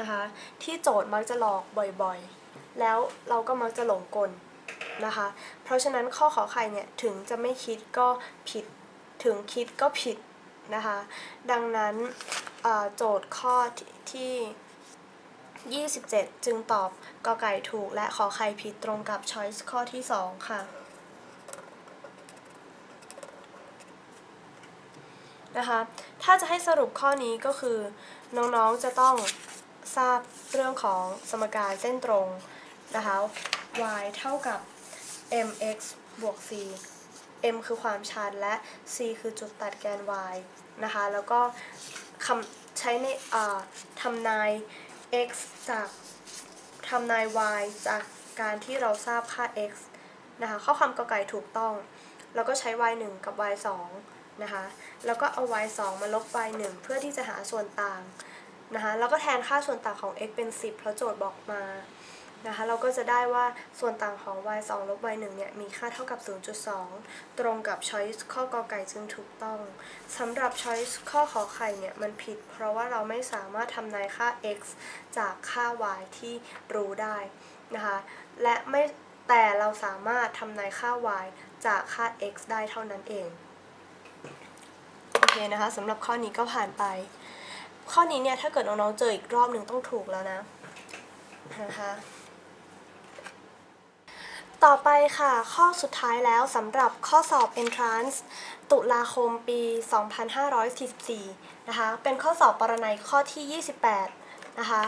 นะคะ ที่โจทย์มักจะหลอกบ่อยๆ แล้วเราก็มักจะหลงกลนะคะ เพราะฉะนั้นข้อขอไข่เนี่ยถึงจะไม่คิดก็ผิด ถึงคิดก็ผิดนะคะ ดังนั้นโจทย์ข้อที่ 27 จึงตอบกอไก่ถูก และขอไข่ผิดตรงกับ choice ข้อที่ 2 ค่ะนะคะ ถ้าจะให้สรุปข้อนี้ก็คือ น้องๆจะต้อง ทราบเรื่องของสมการเส้นตรงนะคะ y เท่ากับ mx บวก c m คือความชันและ c คือจุดตัดแกน y นะคะ แล้วก็คำใช้ในทำนาย x จากทำนาย y จากการที่เราทราบค่า x นะคะข้อความกอไก่ถูกต้อง แล้วก็ใช้ y 1 กับ y 2นะคะ แล้วก็เอา y 2มาลบ y 1เพื่อที่จะหาส่วนต่าง นะคะแล้วก็แทนค่าส่วนต่างของ x เป็น 10 เพราะโจทย์บอกมานะคะเราก็จะได้ว่าส่วนต่างของ y 2ลบ y 1เนี่ยมีค่าเท่ากับ 0.2 ตรงกับ choice ข้อกอไก่จึงถูกต้องสำหรับ choice ข้อขอไข่เนี่ยมันผิด เพราะว่าเราไม่สามารถทำนายค่า x จากค่า y ที่รู้ได้นะคะและไม่แต่เราสามารถทำนายค่า y จากค่า x ได้เท่านั้นเอง โอเคนะคะสำหรับข้อนี้ก็ผ่านไป ข้อนี้เนี่ยถ้าเกิดน้องๆเจออีกรอบหนึ่งต้องถูกแล้วนะนะคะต่อไปค่ะ ข้อสุดท้ายแล้วสำหรับข้อสอบ entrance ตุลาคมปี 2544 นะคะ เป็นข้อสอบปรนัยข้อที่ 28 นะคะ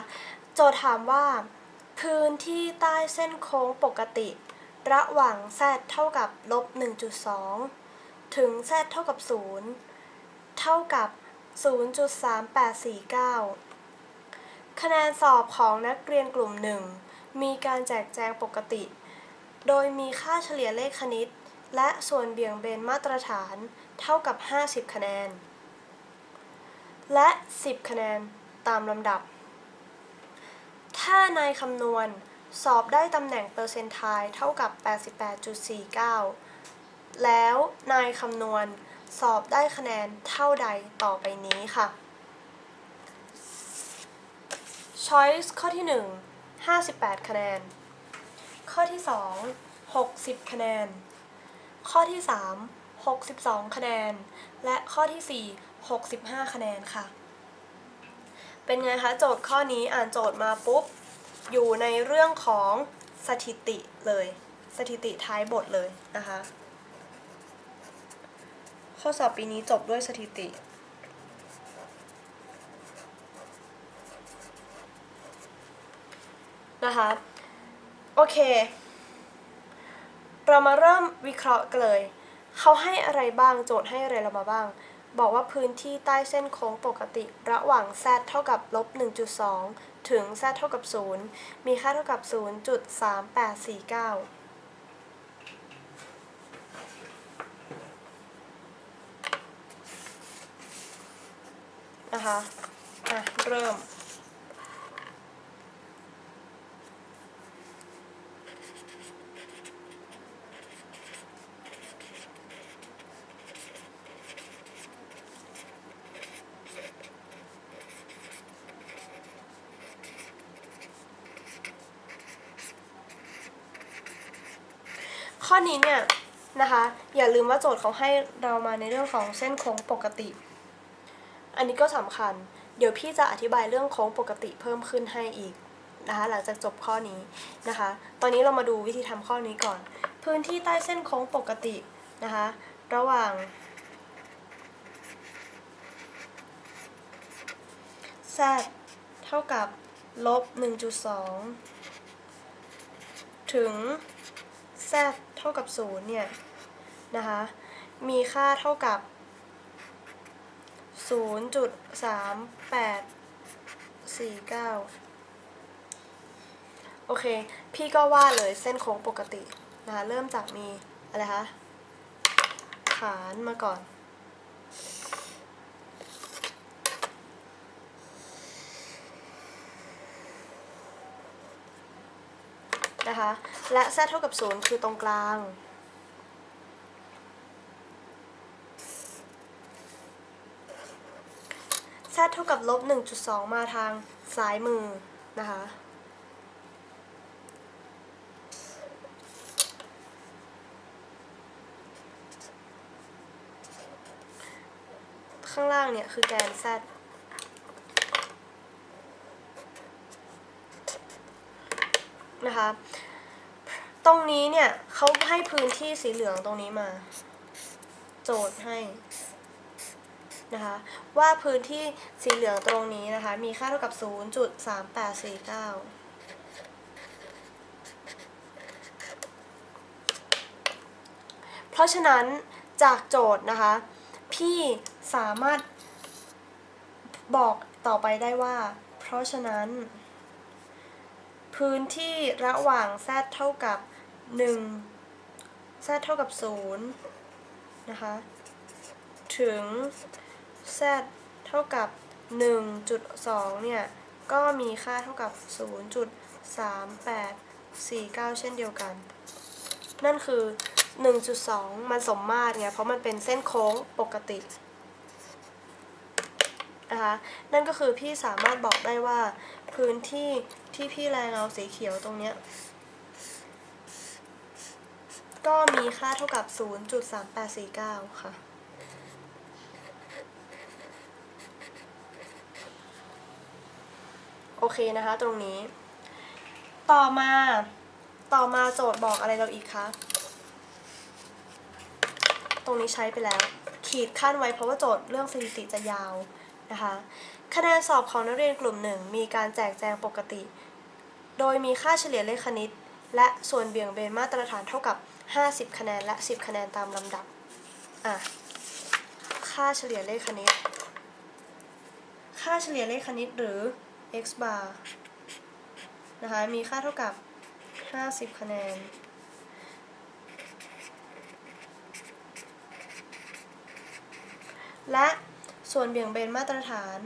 โจทย์ถามว่า พื้นที่ใต้เส้นโค้งปกติ ระหว่าง z เท่ากับลบ1.2 ถึง z เท่ากับ 0 เท่ากับ 0.3849 คะแนนสอบของนักเรียนกลุ่มหนึ่งมีการแจกแจงปกติ โดยมีค่าเฉลี่ยเลขคณิต และส่วนเบี่ยงเบนมาตรฐานเท่ากับ 50 คะแนน และ 10 คะแนนตามลำดับ ถ้านายคำนวณสอบได้ตำแหน่งเปอร์เซนต์ไทล์เท่ากับ 88.49 แล้วนายคำนวณ สอบได้คะแนนเท่าใดต่อไปนี้ค่ะ Choice ข้อที่ 1 58 คะแนน ข้อที่ 2 60 คะแนน ข้อที่ 3 62 คะแนน และข้อที่ 4 65 คะแนนค่ะ เป็นไงคะ โจทย์ข้อนี้อ่านโจทย์มาปุ๊บ อยู่ในเรื่องของสถิติเลย สถิติท้ายบทเลยนะคะ ข้อสอบปีนี้จบด้วยสถิติ นะคะ โอเค เรามาเริ่มวิเคราะห์กันเลย เขาให้อะไรบ้างโจทย์ให้อะไรเรามาบ้าง บอกว่าพื้นที่ใต้เส้นโค้งปกติ ระหว่าง z เท่ากับลบ1.2 ถึง z เท่ากับ 0 มีค่าเท่ากับ 0.3849 นะคะอะเริ่ม ข้อนี้เนี่ยนะคะ อย่าลืมว่าโจทย์เขาให้เรามาในเรื่องของเส้นโค้งปกติ อันนี้ก็สำคัญ เดี๋ยวพี่จะอธิบายเรื่องโค้งปกติเพิ่มขึ้นให้อีกนะคะหลังจากจบข้อนี้นะคะ ตอนนี้เรามาดูวิธีทำข้อนี้ก่อน พื้นที่ใต้เส้นโค้งปกตินะคะระหว่าง z เท่ากับลบ 1.2 ถึง z เท่ากับ 0 เนี่ย นะคะ มีค่าเท่ากับ 0.3849โอเค พี่ก็วาดเลยเส้นโค้งปกตินะคะเริ่มจากมี อะไรคะฐานมาก่อน นะคะ และ z เท่ากับ 0 คือตรงกลาง z เท่ากับลบ 1.2 มาทางซ้ายมือนะคะ ข้างล่างเนี่ยคือแกน z นะคะ ตรงนี้เนี่ยเขาให้พื้นที่สีเหลืองตรงนี้มา โจทย์ให้ นะคะ ว่าพื้นที่สีเหลืองตรงนี้นะคะ มีค่าเท่ากับ 0.3849เพราะฉะนั้นจากโจทย์นะคะ พี่สามารถบอกต่อไปได้ว่า เพราะฉะนั้น พื้นที่ระหว่าง z เท่ากับ 1 z เท่ากับ 0 นะคะ ถึง z เท่ากับ 1.2 เนี่ย ก็มีค่าเท่ากับ 0.3849 เช่นเดียวกัน นั่นคือ 1.2 มันสมมาตรไง เพราะมันเป็นเส้นโค้งปกตินะคะนั่นก็คือพี่สามารถบอกได้ว่าพื้นที่ที่พี่แรงเงาสีเขียวตรงเนี้ย ก็มีค่าเท่ากับ 0.3849 ค่ะ โอ เคนะคะ ตรงนี้ ต่อมาต่อมาโจทย์บอกอะไรเราอีกคะตรงนี้ใช้ไปแล้ว ขีดขั้นไว้เพราะว่าโจทย์เรื่องสถิติจะยาวนะคะคะแนนสอบของนักเรียนกลุ่มหนึ่งมีการแจกแจงปกติ โดยมีค่าเฉลี่ยเลขคณิต และส่วนเบี่ยงเบนมาตรฐานเท่ากับ 50 คะแนนและ 10 คะแนนตามลำดับอะค่าเฉลี่ยเลขคณิต ค่าเฉลี่ยเลขคณิตหรือ x bar นะคะ มีค่าเท่ากับ 50 คะแนน และส่วนเบี่ยงเบนมาตรฐาน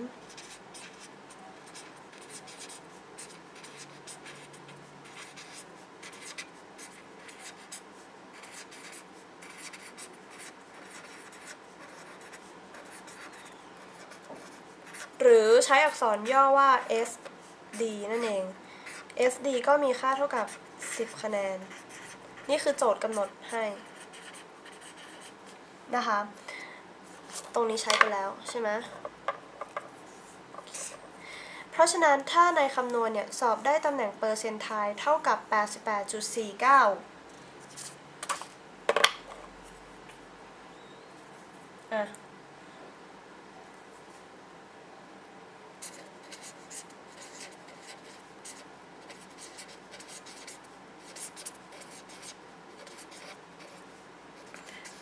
ช้อักษรย่อว่า SD นั่นเอง SD ก็มีค่าเท่ากับ 10 คะแนน นี่คือโจทย์กำหนดให้นะคะ ตรงนี้ใช้ไปแล้วใช่ไหมเพราะฉะนั้นถ้าในคำนวณเนี่ย สอบได้ตำแหน่งเปอร์เซนต์ไทเท่ากับ 88.49อะ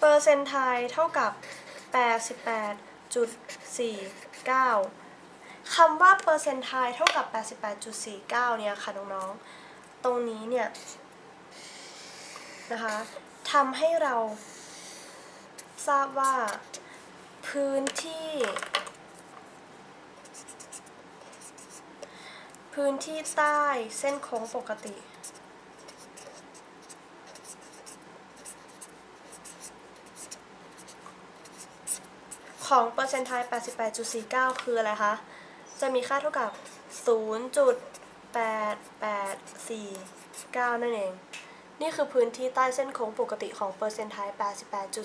เปอร์เซนต์ไทเท่ากับ 88.49 คำว่าเปอร์เซนไทเท่ากับ 88.49 เนี่ยค่ะน้องๆ ตรงนี้เนี่ยนะคะทำให้เราทราบว่าพื้นที่ พื้นที่ใต้เส้นโค้งปกติ ของเปอร์เซนต์ไทล์88.49 คืออะไรคะ จะมีค่าเท่ากับ 0.8849 นั่นเอง นี่คือพื้นที่ใต้เส้นโค้งปกติของเปอร์เซนต์ไทล์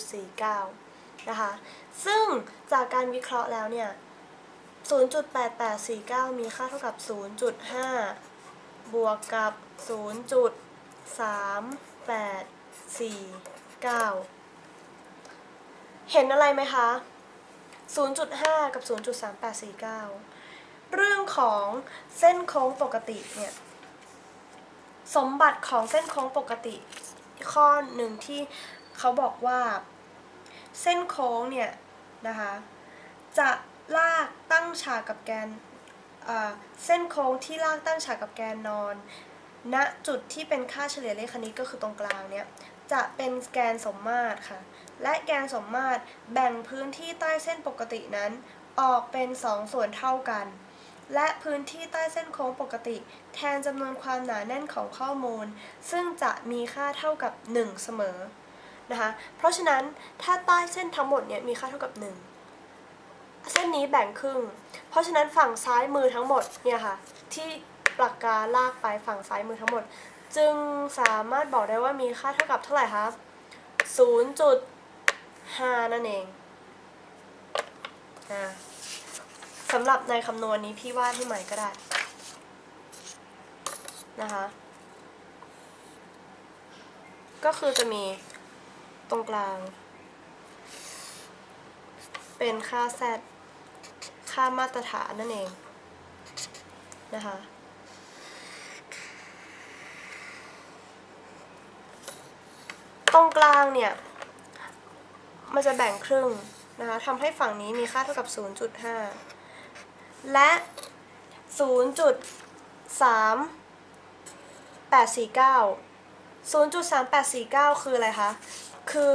88.49 นะคะ ซึ่งจากการวิเคราะห์แล้วเนี่ย 0.8849 มีค่าเท่ากับ 0.5 บวกกับ 0.3849 เห็นอะไรไหมคะ 0.5 กับ 0.3849 เรื่องของเส้นโค้งปกติเนี่ยสมบัติของเส้นโค้งปกติข้อหนึ่งที่เขาบอกว่า เส้นโค้งเนี่ยนะคะจะลากตั้งฉากกับแกนเส้นโค้งที่ลากตั้งฉากกับแกนนอนณจุดที่เป็นค่าเฉลี่ยเลขคณิตก็คือตรงกลางเนี่ย จะเป็นแกนสมมาตรค่ะ และแกนสมมาตรแบ่งพื้นที่ใต้เส้นปกตินั้น ออกเป็น 2 ส่วนเท่ากัน และพื้นที่ใต้เส้นโค้งปกติ แทนจำนวนความหนาแน่นของข้อมูล ซึ่งจะมีค่าเท่ากับ 1 เสมอนะคะ เพราะฉะนั้นถ้าใต้เส้นทั้งหมดเนี่ยมีค่าเท่ากับ 1 เส้นนี้แบ่งครึ่ง เพราะฉะนั้นฝั่งซ้ายมือทั้งหมดเนี่ยค่ะที่ปากกาลากไปฝั่งซ้ายมือทั้งหมด จึงสามารถบอกได้ว่ามีค่าเท่ากับเท่าไหร่คะ0.5 นั่นเองอสำหรับในคำนวณนี้พี่วาดให้ใหม่ก็ได้นะคะ ก็คือจะมีตรงกลาง เป็นค่า z ค่ามาตรฐานนั่นเองนะคะ ตรงกลางเนี่ย มันจะแบ่งครึ่งนะคะทำให้ฝั่งนี้มีค่าเท่ากับ 0.5 และ 0.3849 0.3849 คืออะไรคะ คือ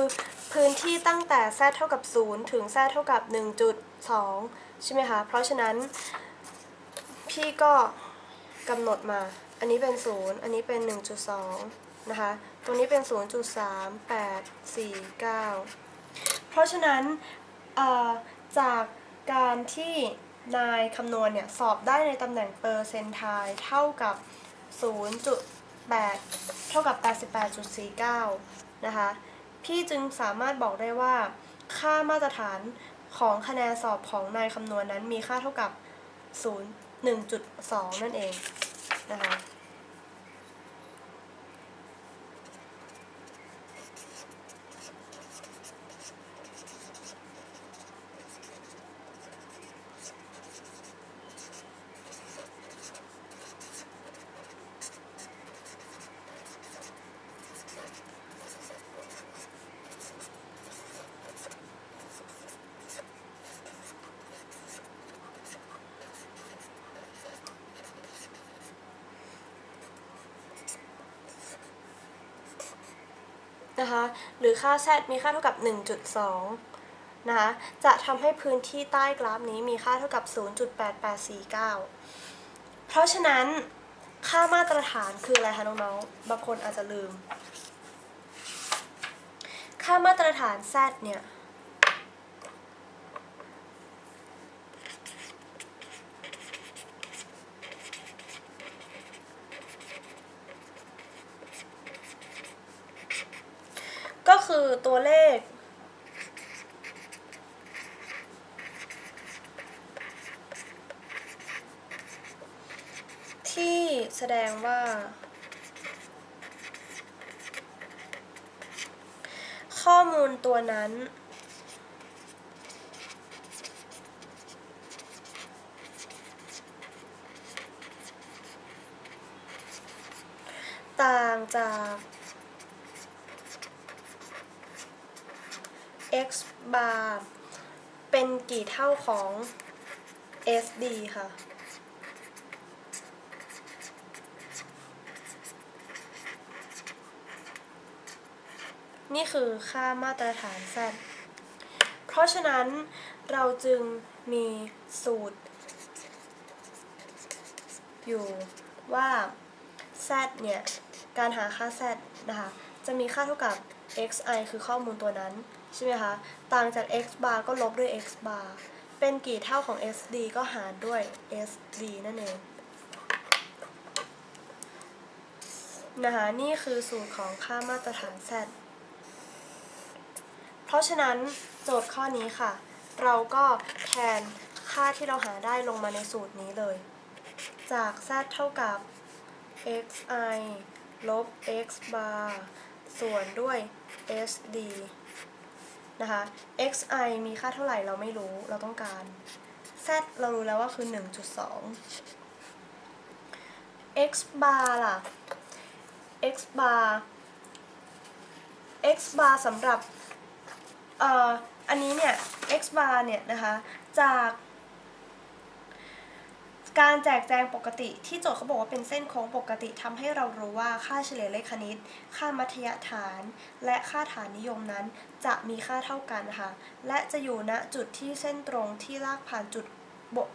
พื้นที่ตั้งแต่ z เท่ากับ 0 ถึง z เท่ากับ 1.2 ใช่ไหมคะ เพราะฉะนั้น พี่ก็กำหนดมา อันนี้เป็น 0 อันนี้เป็น 1.2 นะคะ ตรงนี้เป็น 0.3849 เพราะฉะนั้นจากการที่นายคำนวณเนี่ยสอบได้ในตำแหน่งเปอร์เซนต์ทล์เท่ากับ 0.8 เท่ากับ 88.49 นะคะ พี่จึงสามารถบอกได้ว่า ค่ามาตรฐานของคะแนนสอบของนายคำนวณนั้นมีค่าเท่ากับ 0 1.2 นั่นเองนะคะ นะคะหรือค่า z มีค่าเท่ากับ 1.2 นะคะจะทำให้พื้นที่ใต้กราฟนี้มีค่าเท่ากับ 0.8849 เพราะฉะนั้นค่ามาตรฐานคืออะไรคะน้องๆ บางคนอาจจะลืม ค่ามาตรฐาน z เนี่ย ก็ คือตัวเลข ที่แสดงว่า ข้อมูลตัวนั้นต่างจาก x bar เป็นกี่เท่าของ sd ค่ะ นี่คือค่ามาตรฐาน z เพราะฉะนั้นเราจึงมีสูตร อยู่ว่า z เนี่ย การหาค่า z นะคะ จะมีค่าเท่ากับ xi คือข้อมูลตัวนั้น ใช่ไหมคะ ต่างจาก x bar ก็ลบด้วย x bar เป็นกี่เท่าของ sd ก็หารด้วย sd นั่นเองนะคะนี่คือสูตรของค่ามาตรฐาน z เพราะฉะนั้นโจทย์ข้อนี้ค่ะ เราก็แทนค่าที่เราหาได้ลงมาในสูตรนี้เลย จาก z เท่ากับ xi ลบ x bar ส่วนด้วย sd นะคะ xi มีค่าเท่าไหร่เราไม่รู้เราต้องการ z เรารู้แล้วว่าคือ 1.2 x bar ล่ะ x bar x bar สำหรับเอ่ออันนี้เนี่ย x bar เนี่ยนะคะ จาก การแจกแจงปกติที่โจทย์เขาบอกว่าเป็นเส้นโค้งปกติทำให้เรารู้ว่าค่าเฉลี่ยเลขคณิต ค่ามัธยฐาน และค่าฐานนิยมนั้น จะมีค่าเท่ากันค่ะและจะอยู่ณจุดที่เส้นตรงที่ลากผ่านจุด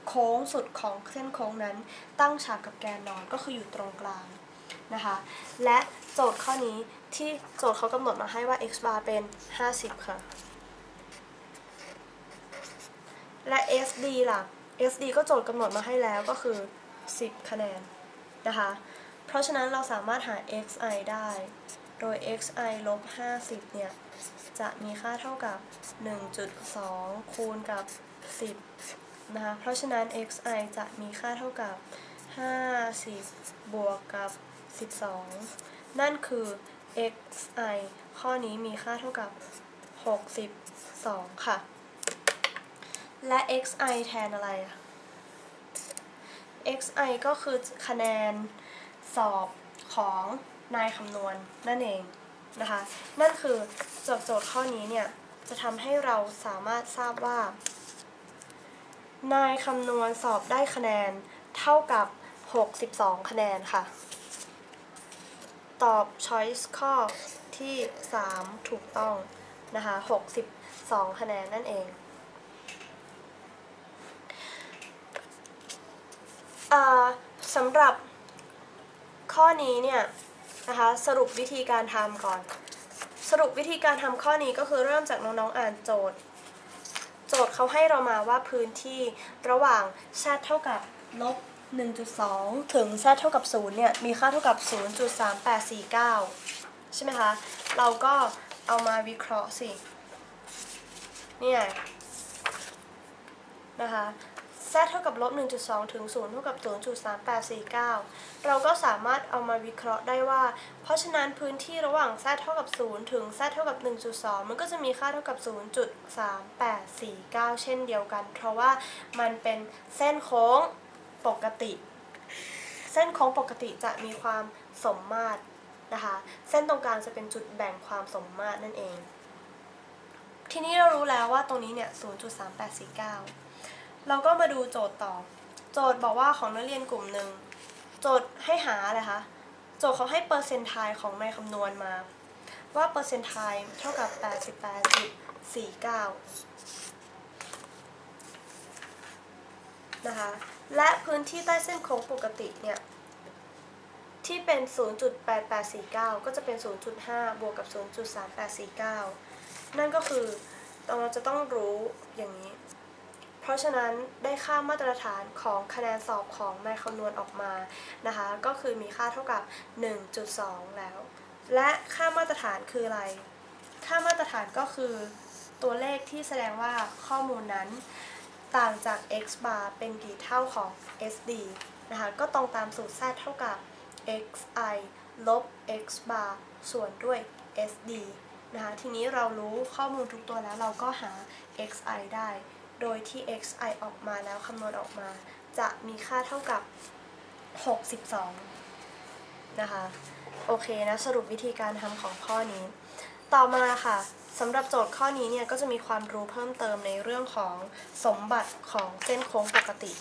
โค้งสุดของเส้นโค้งนั้น ตั้งฉากกับแกนนอนก็คืออยู่ตรงกลางนะคะและโจทย์ข้อนี้ที่โจทย์เขากำหนดมาให้ว่า x bar เป็น 50 ค่ะ และ SD ล่ะ SD ก็โจทย์กำหนดมาให้แล้วก็คือ 10 คะแนนนะคะ เพราะฉะนั้นเราสามารถหา xi ได้ โดย xi ลบ 50 เนี่ย จะมีค่าเท่ากับ 1.2 คูณกับ 10 นะคะ เพราะฉะนั้น xi จะมีค่าเท่ากับ 50 บวกกับ 12 นั่นคือ xi ข้อนี้มีค่าเท่ากับ 62 ค่ะ และ xi แทนอะไรอะ xi ก็คือคะแนนสอบของนายคำนวณนั่นเองนะคะ นั่นคือโจทย์โจทย์ข้อนี้เนี่ย จะทำให้เราสามารถทราบว่า นายคำนวณสอบได้คะแนนเท่ากับ 62 คะแนนค่ะ ตอบ choice ข้อที่ 3 ถูกต้องนะคะ 62 คะแนนนั่นเอง อ่า สำหรับข้อนี้เนี่ยนะคะสรุปวิธีการทำก่อน สรุปวิธีการทำข้อนี้ก็คือเริ่มจากน้องๆอ่านโจทย์ โจทย์เขาให้เรามาว่าพื้นที่ระหว่าง z เท่ากับลบ1.2 ถึง z เท่ากับ 0 เนี่ย มีค่าเท่ากับ 0.3849 ใช่ไหมคะ เราก็เอามาวิเคราะห์สิ เนี่ย นะคะ z เท่ากับลบ1.2 ถึง 0 เท่ากับ 0.3849 เราก็สามารถเอามาวิเคราะห์ได้ว่า เพราะฉะนั้นพื้นที่ระหว่าง z เท่ากับ 0 ถึง z เท่ากับ 1.2 มันก็จะมีค่าเท่ากับ 0.3849 เช่นเดียวกัน เพราะว่ามันเป็นเส้นโค้งปกติ เส้นโค้งปกติจะมีความสมมาตรนะคะ เส้นตรงกลางจะเป็นจุดแบ่งความสมมาตรนั่นเอง ทีนี้เรารู้แล้วว่าตรงนี้เนี่ย 0.3849 เราก็มาดูโจทย์ต่อ โจทย์บอกว่าของนักเรียนกลุ่มหนึ่ง โจทย์ให้หาอะไรคะ โจทย์เขาให้เปอร์เซนต์ไทายของในคำนวณมา ว่าเปอร์เซ็นต์ไทายเท่ากับ 88.49 นะคะ และพื้นที่ใต้เส้นโค้งปกติเนี่ย ที่เป็น 0.8849 ก็จะเป็น 0.5 บวกกับ 0.3849 นั่นก็คือเราจะต้องรู้อย่างนี้ เพราะฉะนั้นได้ค่ามาตรฐานของคะแนนสอบของนายคำนวณออกมานะคะ ก็คือมีค่าเท่ากับ 1.2 แล้ว และค่ามาตรฐานคืออะไร ค่ามาตรฐานก็คือตัวเลขที่แสดงว่าข้อมูลนั้นต่างจาก x bar เป็นกี่เท่าของ sd นะคะก็ตรงตามสูตร z เท่ากับ xi ลบ x bar ส่วนด้วย sd นะคะทีนี้เรารู้ข้อมูลทุกตัวแล้วเราก็หา xi ได้ โดยที่ xi ออกมาแล้วคำนวณออกมา จะมีค่าเท่ากับ 62 นะคะ โอเคนะสรุปวิธีการทำของข้อนี้ ต่อมาค่ะสำหรับโจทย์ข้อนี้เนี่ยก็จะมีความรู้เพิ่มเติมในเรื่องของสมบัติของเส้นโค้งปกติ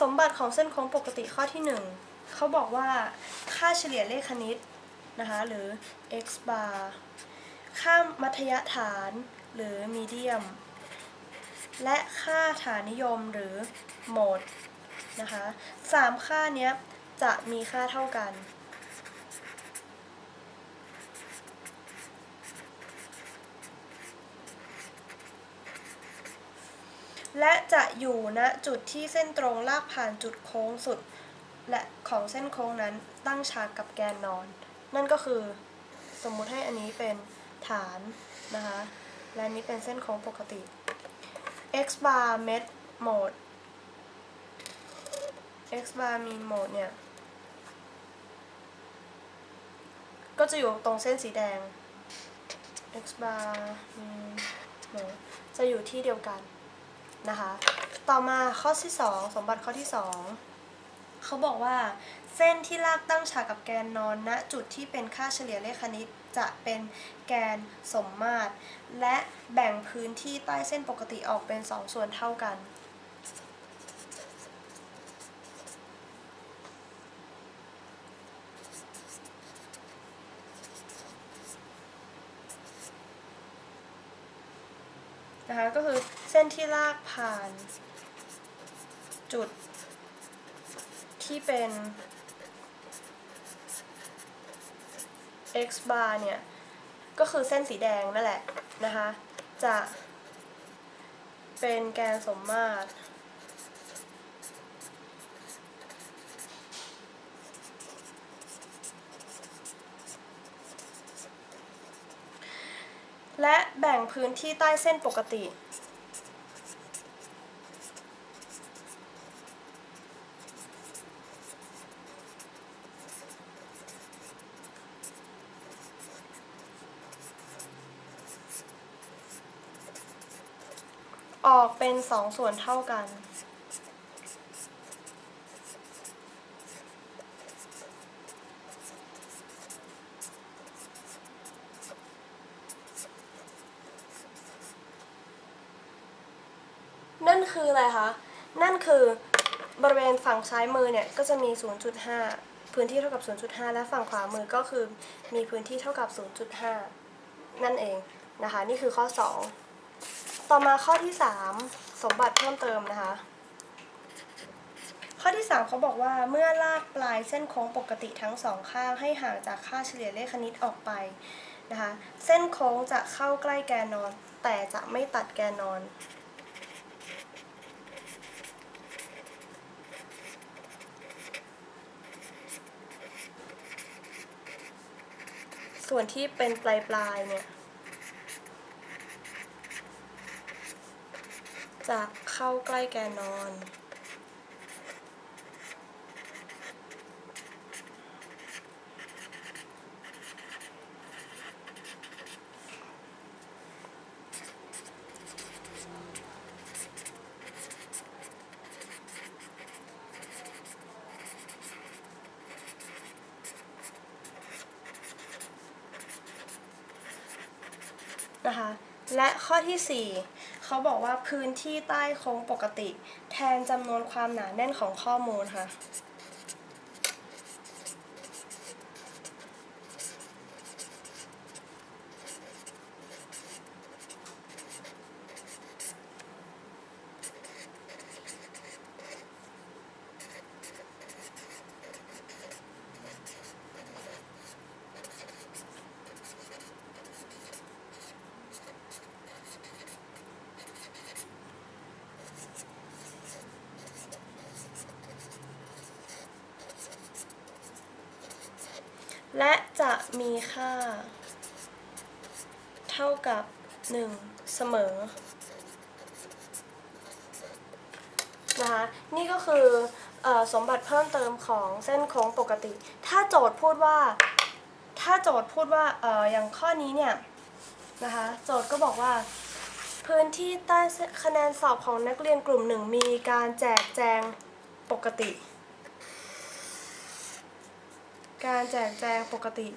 สมบัติของเส้นโค้งปกติข้อที่ 1 เขาบอกว่า ค่าเฉลี่ยเลขคณิตนะคะหรือ x bar ค่ามัธยฐานหรือ medium และค่าฐานิยมหรือ mode นะคะสามค่าเนี้ยจะมีค่าเท่ากัน และจะอยู่ณจุดที่เส้นตรงลากผ่านจุดโค้งสุด และของเส้นโค้งนั้นตั้งฉากกับแกนนอน นั่นก็คือสมมุติให้อันนี้เป็นฐานนะคะและนนี้เป็นเส้นโค้งปกติ x bar met mode x bar mean mode เนี่ย ก็จะอยู่ตรงเส้นสีแดง x bar mean mode จะอยู่ที่เดียวกัน นะคะ ต่อมาข้อที่ 2 สมบัติข้อที่ 2 เขาบอกว่าเส้นที่ลากตั้งฉากกับแกนนอนณนะจุดที่เป็นค่าเฉลี่ยเลขคณิตจะเป็นแกนสมมาตร และแบ่งพื้นที่ใต้เส้นปกติออกเป็น 2 ส่วนเท่ากัน นะคะก็คือ ส้นที่ลากผ่าน จุด ที่เป็น x bar เนี่ย ก็คือเส้นสีแดงนั่นแหละนะคะ จะเป็นแกนสมมาตรและแบ่งพื้นที่ใต้เส้นปกติ ออกเป็นสองส่วนเท่ากัน นั่นคืออะไรคะ นั่นคือบริเวณฝั่งซ้ายมือเนี่ย ก็จะมี 0.5 พื้นที่เท่ากับ 0.5 และฝั่งขวามือก็คือมีพื้นที่เท่ากับ 0.5 นั่นเองนะคะ นี่คือข้อ 2 ต่อมาข้อที่ 3 สมบัติเพิ่มเติมนะคะ ข้อที่ 3เขาบอกว่าเมื่อลากปลายเส้นโค้งปกติทั้งสองข้างให้ห่างจากค่าเฉลี่ยเลขคณิตออกไปนะคะเส้นโค้งจะเข้าใกล้แกนนอน แต่จะไม่ตัดแกนนอน ส่วนที่เป็นปลายปลายเนี่ย จะเข้าใกล้แกนอน นะคะ และ ข้อที่ 4 เขาบอกว่าพื้นที่ใต้โค้งปกติ แทนจำนวนความหนาแน่นของข้อมูลค่ะและจะมีค่า เท่ากับ 1 เสมอ นะคะ นี่ก็คือออสมบัติเพิ่มเติมของเส้นโค้งปกติ ถ้าโจทย์พูดว่า ถ้าโจทย์พูดว่าอออย่างข้อนี้เนี่ยนะคะ โจทย์ก็บอกว่า พื้นที่ใต้คะแนนสอบของนักเรียนกลุ่มหนึ่งมีการแจกแจงปกติ การแจกแจงปกติ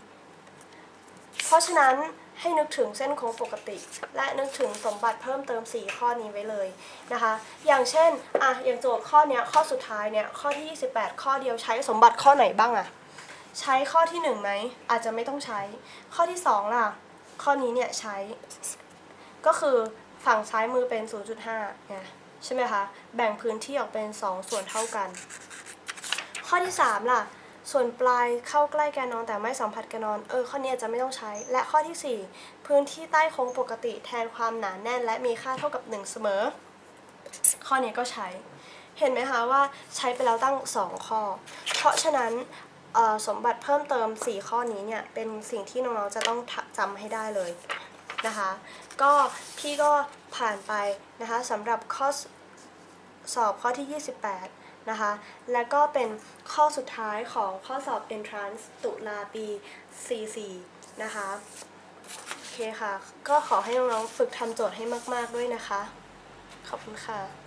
เพราะฉะนั้น ให้นึกถึงเส้นโค้งปกติ และนึกถึงสมบัติเพิ่มเติม 4 ข้อนี้ไว้เลยนะคะ อย่างเช่นอะอย่างโจทย์ข้อเนี้ยข้อสุดท้ายเนี่ยข้อที่ 28 ข้อเดียวใช้สมบัติข้อไหนบ้างอะใช้ข้อที่1ไหมอาจจะไม่ต้องใช้ ข้อที่ 2 ล่ะ ข้อนี้เนี่ยใช้ ก็คือฝั่งซ้ายมือเป็น 0.5ไงใช่ไหมคะ แบ่งพื้นที่ออกเป็น 2 ส่วนเท่ากัน ข้อที่ 3 ล่ะ ส่วนปลายเข้าใกล้แกนนอนแต่ไม่สัมผัสแกนนอน เออข้อนี้อาจจะไม่ต้องใช้ และข้อที่ 4 พื้นที่ใต้โค้งปกติแทนความหนาแน่น และมีค่าเท่ากับ 1 เสมอ ข้อนี้ก็ใช้ เห็นไหมคะว่าใช้ไปแล้วตั้ง 2 ข้อ เพราะฉะนั้นสมบัติเพิ่มเติม 4 ข้อนี้เนี่ยเป็นสิ่งที่น้องๆจะต้องจำให้ได้เลยนะคะ ก็พี่ก็ผ่านไปนะคะสำหรับข้อสอบข้อที่ 28 นะคะ และก็เป็นข้อสุดท้ายของข้อสอบ entrance ตุลาปี 44 นะคะ โอเคค่ะ ก็ขอให้น้องๆฝึกทำโจทย์ให้มาก ๆ ด้วยนะคะ ขอบคุณค่ะ